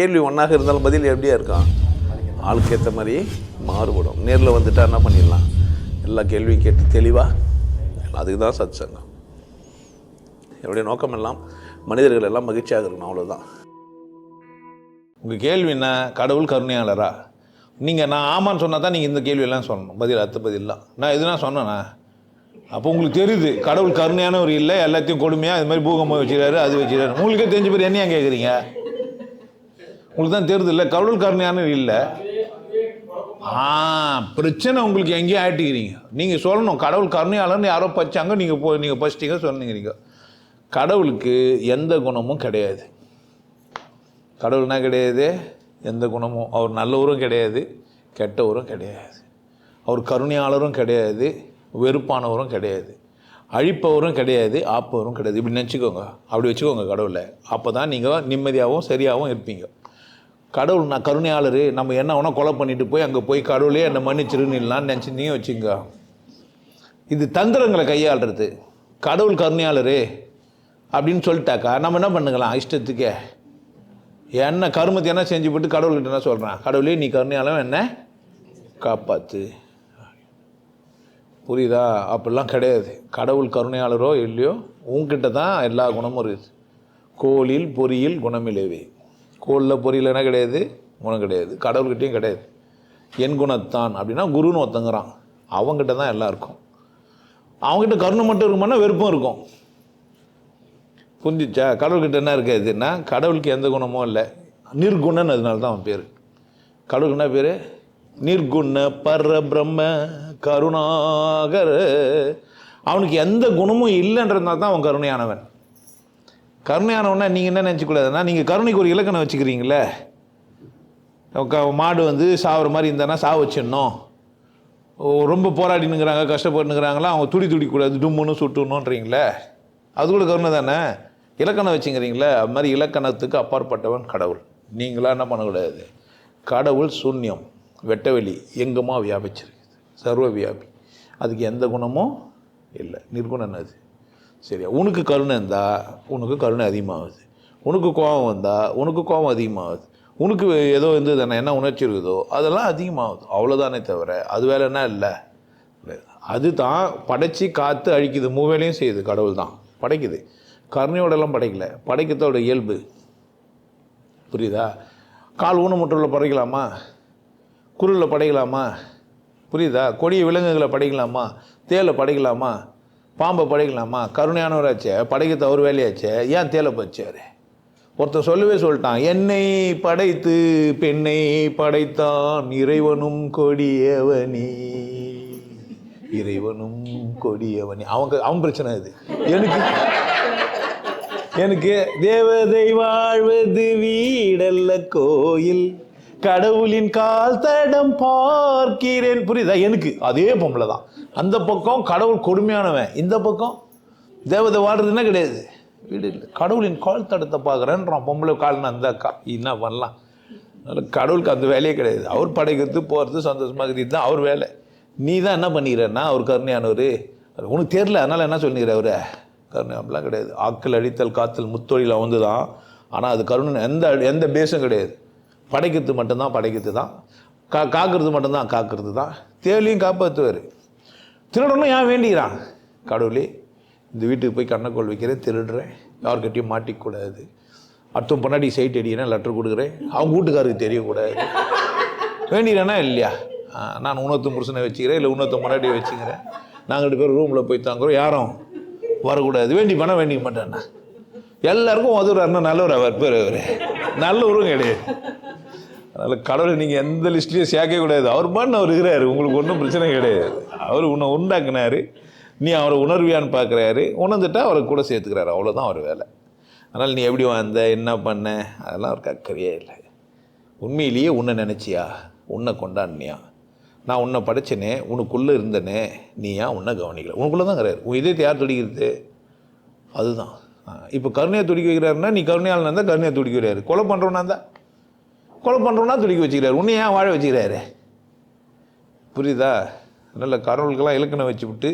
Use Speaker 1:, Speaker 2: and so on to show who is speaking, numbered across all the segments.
Speaker 1: கேள்வி ஒன்றாக இருந்தாலும் பதில் எப்படியா இருக்கும்? ஆளுக்கு ஏற்ற மாதிரி மாறுபடும். நேரில் வந்துட்டா என்ன பண்ணிடலாம்? எல்லா கேள்வியும் கேட்டு தெளிவாக அதுக்கு தான் சத் சங்கம் என்னுடைய நோக்கம் எல்லாம் மனிதர்கள் எல்லாம் மகிழ்ச்சியாக இருக்கணும் அவ்வளோதான் உங்கள் கேள்வி என்ன? கடவுள் கருணையாளரா? நீங்கள் நான் ஆமான்னு சொன்னால் தான் நீங்கள் இந்த கேள்வியெல்லாம் சொல்லணும். பதில் அத்த பதிலாம் நான் எதுனா சொன்னேண்ணா அப்போ உங்களுக்கு தெரியுது கடவுள் கருணையானவர் இல்லை எல்லாத்தையும் கொடுமையாக இது மாதிரி பூகம்பம் வச்சுக்கிறாரு அது வச்சுக்கிறாரு உங்களுக்கே தெரிஞ்ச பேர் என்னையா கேட்குறீங்க உங்களுக்கு தான் தெரியுது இல்லை? கடவுள் காரணியான இல்லை. ஆ பிரச்சனை உங்களுக்கு எங்கேயும் ஆட்டிக்கிறீங்க நீங்கள் சொல்லணும் கடவுள் கருணையாளர்னு யாரோ பச்சாங்க நீங்கள் போ நீங்கள் பச்சிட்டீங்க சொன்னீங்க கடவுளுக்கு எந்த குணமும் கிடையாது. கடவுள்னா கிடையாது? எந்த குணமும். அவர் நல்லவரும் கிடையாது கெட்டவரும் கிடையாது. அவர் கருணையாளரும் கிடையாது வெறுப்பானவரும் கிடையாது. அழிப்பவரும் கிடையாது ஆப்பவரும் கிடையாது. இப்படி நினச்சிக்கோங்க. அப்படி வச்சுக்கோங்க கடவுளை. அப்போ தான் நீங்கள் நிம்மதியாகவும் சரியாகவும் இருப்பீங்க. கடவுள் நான் கருணையாளர் நம்ம என்ன வேணால் கொலை பண்ணிட்டு போய் அங்கே போய் கடவுளே என்னை மன்னிச்சிருன்னு நினச்சிருந்தீங்க வச்சுங்க இது தந்திரங்களை கையாளுறது. கடவுள் கருணையாளர் அப்படின்னு சொல்லிட்டாக்கா நம்ம என்ன பண்ணுங்களாம்? இஷ்டத்துக்கே. என்ன கருமத்தை என்ன செஞ்சு போட்டு கடவுள்கிட்ட என்ன சொல்கிறான் கடவுளே நீ கருணையாளன் என்ன காப்பாற்று புரியுதா? அப்படிலாம் கிடையாது. கடவுள் கருணையாளரோ இல்லையோ உங்ககிட்ட தான் எல்லா குணமும் இருக்குது. கோலில் பொறியில் குணமிலேவே கோளில் பொரியலனா கிடையாது குணம் கிடையாது கடவுள்கிட்டையும் கிடையாது. என் குணத்தான் அப்படின்னா குருன்னு ஒருத்தங்கிறான். அவங்ககிட்ட தான் எல்லாம் இருக்கும். அவங்ககிட்ட கருணை மட்டும் இருக்குமானா வெறுப்பும் இருக்கும். புரிஞ்சிச்சா? கடவுள்கிட்ட என்ன இருக்காதுன்னா கடவுளுக்கு எந்த குணமும் இல்லை. நிர்குணன் அதனால தான் அவன் பேர். கடவுளுக்கு என்ன பேர்? நிர்குண பரபிரம்ம கருணாகர். அவனுக்கு எந்த குணமும் இல்லைன்றதுனால தான் அவன் கருணையானவன். கருணையானவனா நீங்கள் என்ன நினச்சிக்கூடாதுன்னா நீங்கள் கருணைக்கு ஒரு இலக்கணம் வச்சுக்கிறீங்களே மாடு வந்து சாவுற மாதிரி இருந்தானா சாவு வச்சிடணும். ஓ, ரொம்ப போராடினுங்கிறாங்க கஷ்டப்பட்டுங்கிறாங்களா அவங்க துடி துடிக்கூடாது டும்முன்னு சுட்டுணுன்றீங்களே? அது கூட கருணை தானே? இலக்கணம் வச்சுங்கிறீங்களே அது மாதிரி இலக்கணத்துக்கு அப்பாற்பட்டவன் கடவுள். நீங்களாம் என்ன பண்ணக்கூடாது? கடவுள் சூன்யம் வெட்டவெளி எங்குமா வியாபிச்சிருக்குது. சர்வ வியாபி. அதுக்கு எந்த குணமும் இல்லை. நிர்குணம் அது. சரியா? உனக்கு கருணை இருந்தால் உனக்கு கருணை அதிகமாகுது. உனக்கு கோபம் வந்தால் உனக்கு கோபம் அதிகமாகுது. உனக்கு ஏதோ வந்து என்ன உணர்ச்சி இருக்குதோ அதெல்லாம் அதிகமாகுது. அவ்வளோதானே தவிர அது வேலை என்ன இல்லை. அதுதான் படைச்சி காத்து அழிக்குது மூவேலையும் செய்யுது கடவுள் தான். படைக்குது. கருணையோடலாம் படைக்கல. படைக்கிறதோட இயல்பு. புரியுதா? கால் ஊனமுற்றல படைக்கலாமா? குருளில் படைக்கலாமா? புரியுதா? கொடிய விலங்குகளை படைக்கலாமா? தேலை படைக்கலாமா? பாம்பை படைக்கலாமா? கருணையானவராச்சே படைக்க தவறு வேலையாச்சே ஏன் தேலை பச்சாரு ஒருத்தர் சொல்லவே சொல்லிட்டான் என்னை படைத்து பெண்ணை படைத்தான் இறைவனும் கொடியவனி இறைவனும் கொடியவனி. அவங்க அவன் பிரச்சனை இது. எனக்கு எனக்கு தேவதை வாழ்வது வீடல்ல கோயில். கடவுளின் கால் தடம் பார்க்கிறேன். புரியுதா? எனக்கு. அதே பொம்பளை தான். அந்த பக்கம் கடவுள் கொடுமையானவன். இந்த பக்கம் தேவதை வாழ்றதுன்னா கிடையாது? வீடு இல்லை. கடவுளின் கால் தடத்தை பார்க்குறேன்றான். பொம்பளை கால்னு அந்த அக்கா. என்ன பண்ணலாம்? அதனால் கடவுளுக்கு அந்த வேலையே கிடையாது. அவர் படைக்கிறது போகிறது சந்தோஷமாக இருக்கிறது தான் அவர் வேலை. நீ தான் என்ன பண்ணிக்கிறன்னா அவர் கருணையானவர். அது உனக்கு தெரில அதனால் என்ன சொல்லிக்கிற அவர்? கருணை அப்படிலாம் கிடையாது. ஆக்கல் அடித்தல் காத்தல் முத்தொழில் வந்து தான் ஆனால் அது கருணை எந்த எந்த பேஸும் கிடையாது. படைக்கிறது மட்டும்தான் படைக்கிறது தான். கா காக்கிறது மட்டும்தான் காக்கிறது தான். தேவையும் காப்பாற்றுவார் திருடணும் ஏன் வேண்டிக்கிறான்? கடவுளே இந்த வீட்டுக்கு போய் கண்ணக்கோள் வைக்கிறேன் திருடுறேன். யார்கிட்டையும் மாட்டிக்கூடாது. அடுத்த பொன்னாடி சைட் அடிக்கிறேன் லெட்டர் கொடுக்குறேன். அவங்க வீட்டுக்காருக்கு தெரியக்கூடாது. வேண்டிக்கிறேன்னா இல்லையா? நான் உணர்த்து புருஷனை வச்சுக்கிறேன் இல்லை உணர்த்த முன்னாடி வச்சுக்கிறேன். நாங்கள் ரெண்டு பேரும் ரூமில் போய் தாங்குறோம். யாரும் வரக்கூடாது. வேண்டி பண்ண வேண்டிக்க மாட்டேன்னா. எல்லாருக்கும் உதவுறாருன்னா நல்லவர் அவர் பேர் அவர் நல்லவரும் கிடையாது. அதனால் கடவுளை நீங்கள் எந்த லிஸ்ட்லேயும் சேர்க்கவே கூடாது. அவர் பண்ண அவர் இருக்கிறாரு. உங்களுக்கு ஒன்றும் பிரச்சனை கிடையாது. அவர் உன்னை உண்டாக்குனாரு. நீ அவரை உணர்வியான்னு பார்க்குறாரு உணர்ந்துட்டா அவரை கூட சேர்த்துக்கிறாரு. அவ்வளோதான் அவர் வேலை. அதனால் நீ எப்படி வந்த என்ன பண்ண? அதெல்லாம் அவருக்கு அக்கறையே இல்லை. உண்மையிலேயே உன்னை நினச்சியா? உன்னை கொண்டாடினியா? நான் உன்னை படைச்சனே உனக்குள்ளே இருந்தனே நீ ஏன் உன்னை கவனிக்கல? உனக்குள்ளே தான் கிடையாது உன் இதயத்தை யார் துடிக்கிறது? அதுதான். இப்போ கருணையை துடிக்க வைக்கிறாருன்னா நீ கருணையாளனா இருந்தால் கருணையை துடிக்க வைக்கிறாரு. கொலை பண்ணுறவனா இருந்தால் கொலை பண்ணுறோன்னா துடிக்க வச்சுக்கிறாரு உன்னை ஏன் வாழ வச்சுக்கிறாரு. புரியுதா? நல்ல கடவுளுக்கெல்லாம் இலக்கணம் வச்சு விட்டு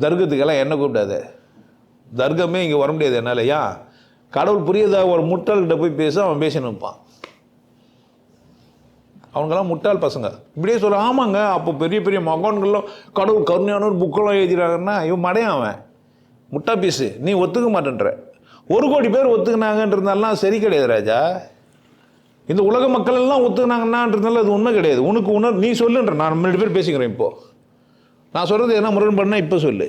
Speaker 1: தர்க்கத்துக்கெல்லாம் என்ன கூப்பிடாத. தர்க்கமே இங்கே வர முடியாது என்னால். ஏன் கடவுள் புரியுதா? ஒரு முட்டாள்கிட்ட போய் பேச அவன் பேச நிற்பான் அவங்கெல்லாம் முட்டாள் பசங்க. இப்படியே சொல்ல ஆமாங்க அப்போ பெரிய பெரிய மகான்கள்லாம் கடவுள் கருணையான புக்கெல்லாம் எழுதிறாங்கன்னா இவன் மடையன் அவன். முட்டா பீஸு நீ ஒத்துக்க மாட்டேன்ற. ஒரு கோடி பேர் ஒத்துக்கினாங்கன்றதுனாலாம் சரி கிடையாது ராஜா. இந்த உலக மக்கள் எல்லாம் ஒத்துக்கினாங்கன்னான்றதுனால அது உண்மை கிடையாது. உனக்கு உணர் நீ சொல்லுன்ற நான் ரெண்டு பேர் பேசிக்கிறேன் இப்போ. நான் சொல்கிறது என்ன பண்ணால் இப்போ சொல்லு.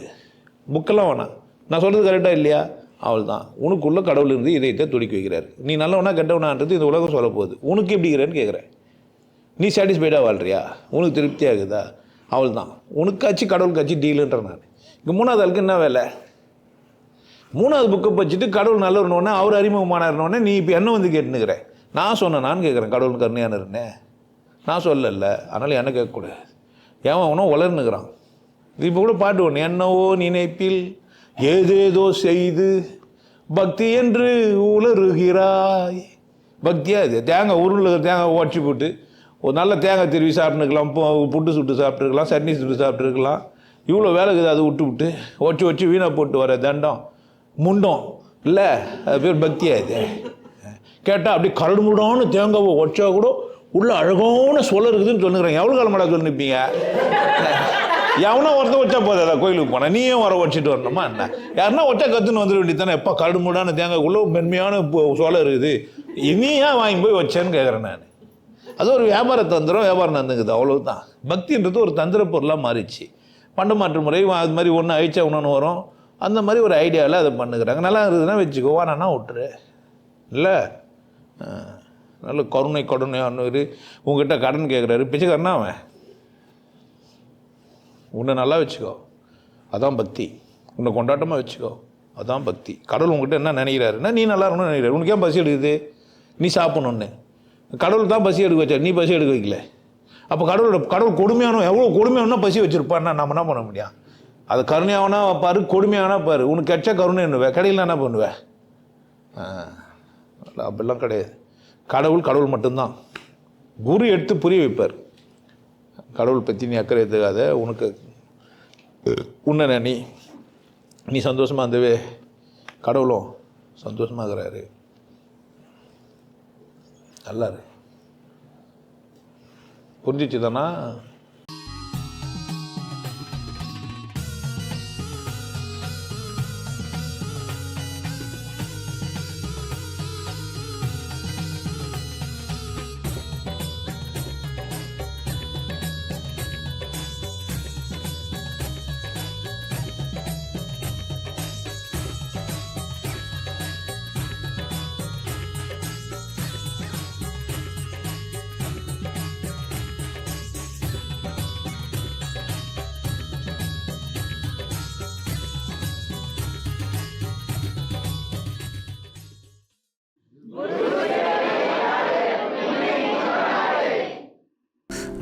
Speaker 1: புக்கெல்லாம் வேணாம். நான் சொல்கிறது கரெக்டாக இல்லையா? அவள் தான் உனக்குள்ள கடவுள் இருந்து இதயத்தை துடிக்க வைக்கிறார். நீ நல்லவனா கெட்டவனான்றது இந்த உலகம் சொல்ல போகுது. உனக்கு எப்படி இருக்கிறேன்னு கேட்குறேன் நீ சாட்டிஸ்ஃபைடாக வாழ்றியா? உனக்கு திருப்தி ஆகுதா? அவள் தான் உனக்காச்சு காட்சி டீலுன்ற நான். இங்கே மூணாவது ஆளுக்கு என்ன வேலை? மூணாவது புக்கை வச்சுட்டு கடவுள் நல்லவனோடனே அவர் அறிமுகமானார்னோடனே நீ இப்போ என்ன வந்து கேட்டுனுக்கிறேன் நான் சொன்னேன் நான் கேட்குறேன் கடவுள் கருணையானருன்னு நான் சொல்லல அதனால் என்ன கேட்கக்கூடாது. ஏன் அவனும் வளர்னுக்கிறான். இப்போ கூட பாட்டு ஒன்று என்னவோ நினைப்பில் ஏதேதோ செய்து பக்தி என்று உலருகிறாய் பக்தியாக இது? தேங்காய் உருளில் தேங்காய் உடச்சி போட்டு ஒரு நல்ல தேங்காய் திருவி சாப்பிட்டுருக்கலாம் புட்டு சுட்டு சாப்பிட்ருக்கலாம் சட்னி சுட்டு சாப்பிட்ருக்கலாம் இவ்வளோ வேலை இருக்குது அதை விட்டு விட்டு ஒச்சி ஒச்சி வீணாக போட்டு வர தண்டம் முண்டம். இல்லை அது பேர் பக்தியாக இது? கேட்டால் அப்படியே கரடு முடான்னு தேங்காவை ஒச்சா கூட உள்ள அழகான சொல இருக்குதுன்னு சொல்லுங்கிறேன். எவ்வளோ காலமாடா சொல்லி நிற்பீங்க எவனா ஒருத்த வச்சா போதா கோயிலுக்கு போனேன் நீயும் வர வச்சுட்டு வரணுமா என்ன? யாருன்னா ஒச்சா கற்றுன்னு வந்துட வேண்டியதானே எப்போ கரடு முடான தேங்காய்க்குள்ளே மென்மையான பொ- இருக்குது. நீ வாங்கி போய் வச்சேன்னு கேட்குறேன் நான். அது ஒரு வியாபார தந்திரம் வியாபாரம் நடந்துக்குது அவ்வளவுதான். பக்தின்றது ஒரு தந்திர பொருளாக மாறிச்சு பண்ட மாற்று முறை அது மாதிரி ஒன்று அழிச்சா ஒன்று வரும். அந்த மாதிரி ஒரு ஐடியாவில் அதை பண்ணுக்கிறாங்க நல்லா இருக்குதுன்னா வச்சுக்கோ. நான் விட்டுரு இல்லை? நல்ல கருணை கருணை உங்ககிட்ட கடன் கேட்குறாரு பிச்சைக்காரனா அவன்? உன்னை நல்லா வச்சுக்கோ. அதான் பக்தி. உன்னை கொண்டாட்டமாக வச்சுக்கோ. அதான் பக்தி. கடவுள் உங்ககிட்ட என்ன நினைக்கிறாருன்னா நீ நல்லா இருக்கணும்னு நினைக்கிறாரு. உனக்கு ஏன் பசி எடுக்குது? நீ சாப்பிடணுன்னு கடவுள் தான் பசி எடுக்க வச்சார். நீ பசி எடுக்க வைக்கல. அப்போ கடவுளோட கடவுள் கொடுமையான எவ்வளோ கொடுமையானோ பசி வச்சுருப்பான்னா நம்ம என்ன பண்ண முடியும்? அது கருணையாவனா பாரு கொடுமையானா பாரு. உனக்கு கிடைச்சா கருணை என்னுவே கடையில் என்ன பண்ணுவேன் அப்படிலாம் கிடையாது. கடவுள் கடவுள் மட்டும்தான். குரு எடுத்து புரிய வைப்பார். கடவுள் பற்றி நீ அக்கறை எடுத்துக்காத உனக்கு உன்ன நீ நீ சந்தோஷமாக இருந்தவே கடவுளும் சந்தோஷமாக இருக்கிறாரு. நல்லாரு. புரிஞ்சிச்சு தானா